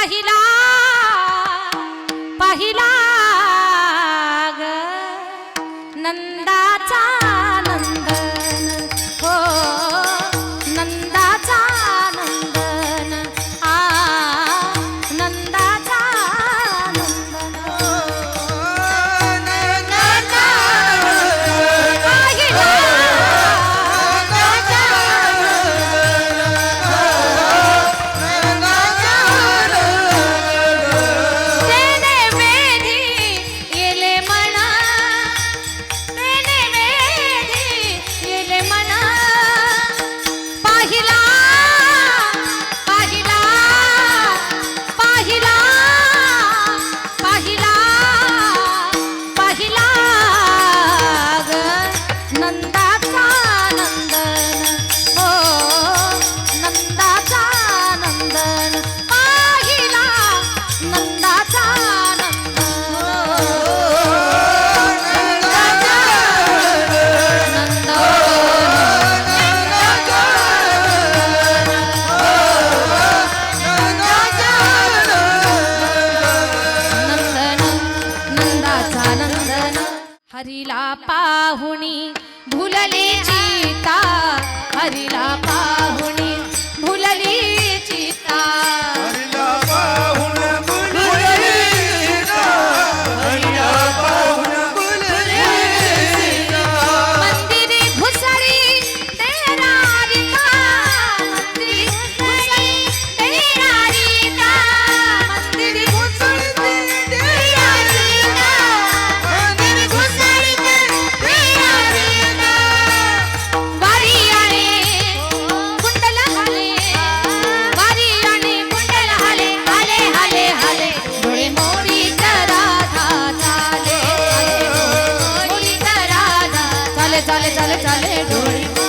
पाहिला पाहिला ग. नंदाचा हरिला पाहुणी भुलले जीता. हरिला पाहुणी চলে চলে চলে ডোরি